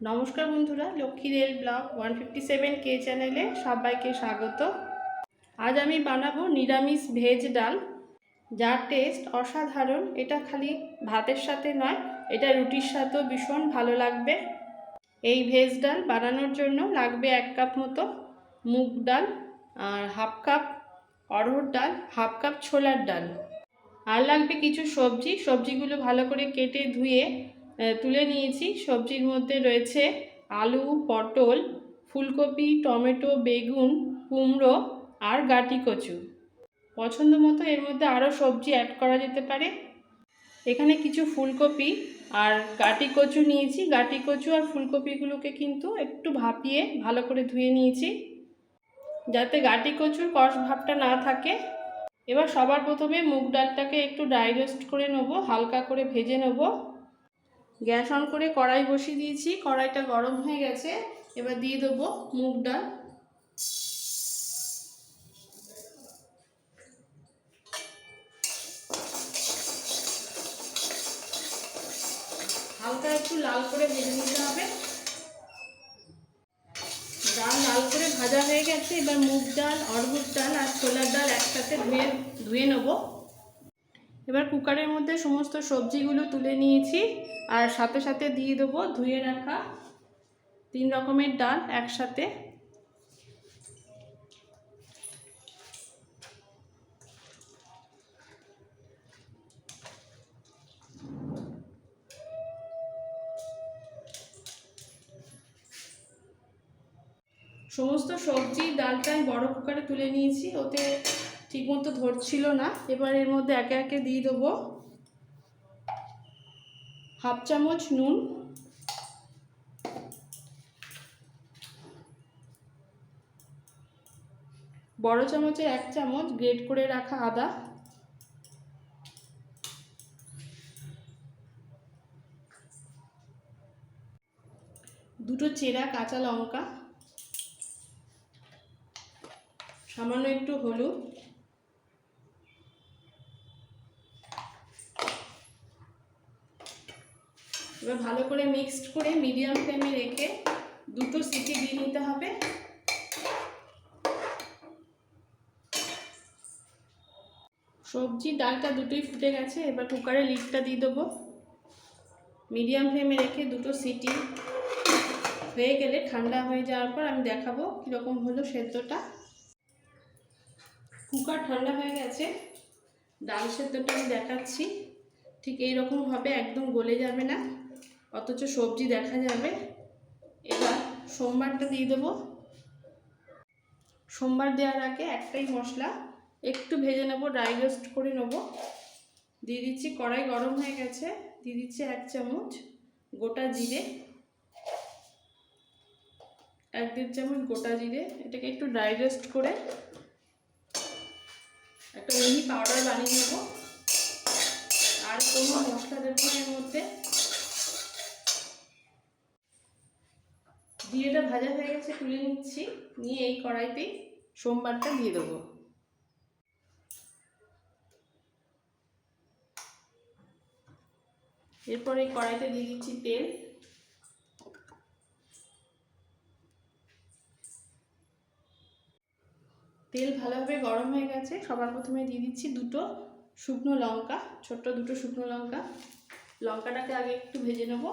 নমস্কার বন্ধুরা, Lakshmi rail blog one fifty seven কে চ্যানেলে সবাইকে স্বাগত। আজ আমি বানাবো নিরামিষ ভেজ ডাল। যার টেস্ট অসাধারণ, এটা খালি ভাতের সাথে নয়, এটা রুটির সাথেও ভীষণ ভালো লাগবে। এই ভেজ ডাল বানানোর জন্য লাগবে এক কাপ মতো মুগ ডাল আর হাফ কাপ অড়হর ডাল, হাফ কাপ ছোলার ডাল। আর লাগবে কিছু সবজি, সবজিগুলো ভালো করে কেটে ধুয়ে তুলে নিয়েছি। সবজির মধ্যে রয়েছে আলু, পটল, ফুলকপি, টমেটো, বেগুন, কুমড়ো আর গাটি কচু। পছন্দ মতো এর মধ্যে আরও সবজি অ্যাড করা যেতে পারে। এখানে কিছু ফুলকপি আর গাটি কচু নিয়েছি। গাটি কচু আর ফুলকপিগুলোকে কিন্তু একটু ভাপিয়ে ভালো করে ধুয়ে নিয়েছি। যাতে গাটি কচুর কষ ভাবটা না থাকে। এবার সবার প্রথমে মুগ ডালটাকে একটু ড্রাই করে নেব, হালকা করে ভেজে নেব। গ্যাস অন করে কড়াই বসিয়ে দিয়েছি। কড়াইটা গরম হয়ে গেছে। এবার দিয়ে দেবো মুগ ডাল। হালকা একটু লাল করে ভেজে নিতে হবে। ডাল লাল করে ভাজা হয়ে গেছে। এবার মুগ ডাল অড়হর ডাল আর ছোলার ডাল একসাথে ধুয়ে ধুয়ে নেব। এবার কুকারের মধ্যে সমস্ত সবজিগুলো তুলে নিয়েছি আর সাথে সাথে দিয়ে দেবো ধুয়ে রাখা তিন রকমের ডাল একসাথে। সমস্ত সবজি ডালটা আমি বড় কুকারে তুলে নিয়েছি, ওতে ঠিকমতো ধরছিল না। এবার এর মধ্যে একে একে দিয়ে দেবো। হাফ চামচ নুন। বড় চামচের এক চামচ গ্রেট করে রাখা আদা। দুটো চেরা কাঁচা লঙ্কা। সামান্য একটু হলুদ। এবার ভালো করে মিক্সড করে মিডিয়াম ফ্লেমে রেখে দুটো সিটি দিয়ে নিতে হবে। সবজি, ডালটা দুটোই ফুটে গেছে, এবার কুকারে লিডটা দিয়ে দেবো। মিডিয়াম ফ্লেমে রেখে দুটো সিটি হয়ে গেলে ঠান্ডা হয়ে যাওয়ার পর আমি দেখাবো কীরকম হলো সেদ্ধটা। কুকার ঠান্ডা হয়ে গেছে, ডাল সেদ্ধটা আমি দেখাচ্ছি। ঠিক এইরকম হবে একদম গলে যাবে না। অথচ সবজি দেখা যাবে। এবার সোমবারটা দিয়ে দেবো। সোমবার দেওয়ার আগে একটাই মশলা, একটু ভেজে নেব ড্রাই রোস্ট করে নেব। দিয়ে দিচ্ছি কড়াই গরম হয়ে গেছে, দিয়ে দিচ্ছি এক চামচ গোটা জিরে। এক দেড় চামচ গোটা জিরে, এটাকে একটু ড্রাই রোস্ট করে একটা মিহি পাউডার বানিয়ে নেব। আর কোনো মশলা দেবো এর মধ্যে জিরেটা ভাজা হয়ে গেছে, তুলে নিচ্ছি। নিয়ে এই কড়াইতেই সোমবারটা দিয়ে দেবো। এরপর এই কড়াইতে দিয়ে দিচ্ছি তেল। তেল ভালোভাবে গরম হয়ে গেছে। সবার প্রথমে দিয়ে দিচ্ছি দুটো শুকনো লঙ্কা, ছোট্ট দুটো শুকনো লঙ্কা। লঙ্কাটাকে আগে একটু ভেজে নেব।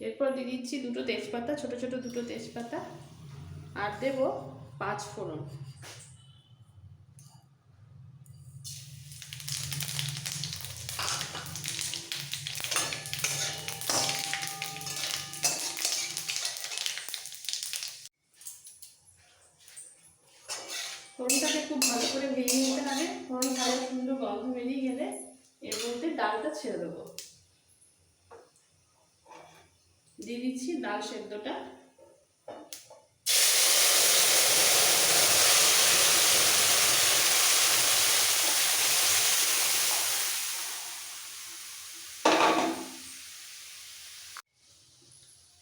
এরপর দিয়ে দিচ্ছি দুটো তেজপাতা, ছোট ছোট দুটো তেজপাতা, আর দেব পাঁচ ফোড়ন। ফোড়নটাকে খুব ভালো করে ভেঙে নিতে হবে। ফোড়ন ভালো সুন্দর গন্ধ বেরিয়ে গেলে এর মধ্যে ডালটা ছেড়ে দেবো। দিয়ে দিচ্ছি ডাল সেদ্ধটা।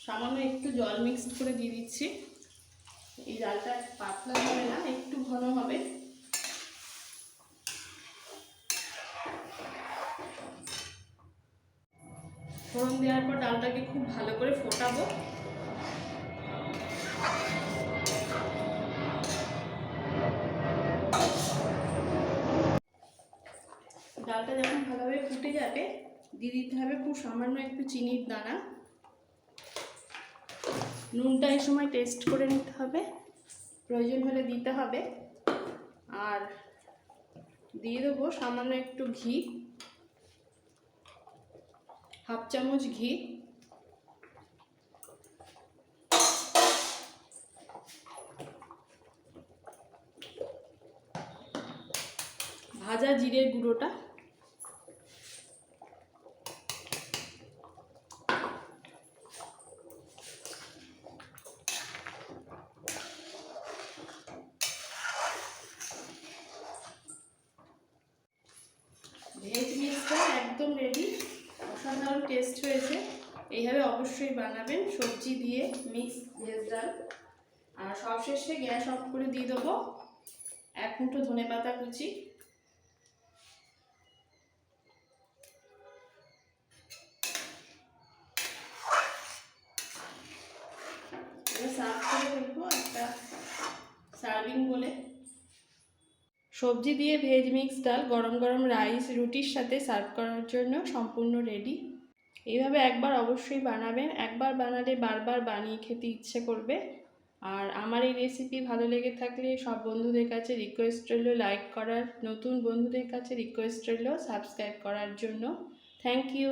সামান্য একটু জল মিক্সড করে দিয়ে দিচ্ছি। এই ডালটা পাতলা হবে না, একটু ঘন হবে। ফোড়ন দেওয়ার পর ডালটাকে খুব ভালো করে ফোটাবো। ডালটা যখন ভালোভাবে ফুটে যাবে, দিয়ে দিতে হবে খুব সামান্য একটু চিনির দানা। নুনটা এই সময় টেস্ট করে নিতে হবে। প্রয়োজন হলে দিতে হবে। আর দিয়ে দেবো সামান্য একটু ঘি। হাফ চামচ ঘি। ভাজা জিরের গুঁড়োটা। ভেজ মিক্সটা একদম রেডি অসাধারণ টেস্ট হয়েছে। এইভাবে অবশ্যই বানাবেন। সবজি দিয়ে মিক্স ভেজ ডাল। আর সবশেষে গ্যাস অফ করে দিয়ে দেবো এক মুঠো ধনে পাতা কুচি। সার্ভ করে ফেলব একটা সার্ভিং বলে সবজি দিয়ে ভেজ মিক্স ডাল, গরম গরম রাইস, রুটির সাথে সার্ভ করার জন্য সম্পূর্ণ রেডি। এইভাবে একবার অবশ্যই বানাবেন। একবার বানালে বারবার বানিয়ে খেতে ইচ্ছে করবে। আর আমার এই রেসিপি ভালো লেগে থাকলে সব বন্ধুদের কাছে রিকোয়েস্ট রইল লাইক করার। নতুন বন্ধুদের কাছে রিকোয়েস্ট রইল সাবস্ক্রাইব করার জন্য। Thank you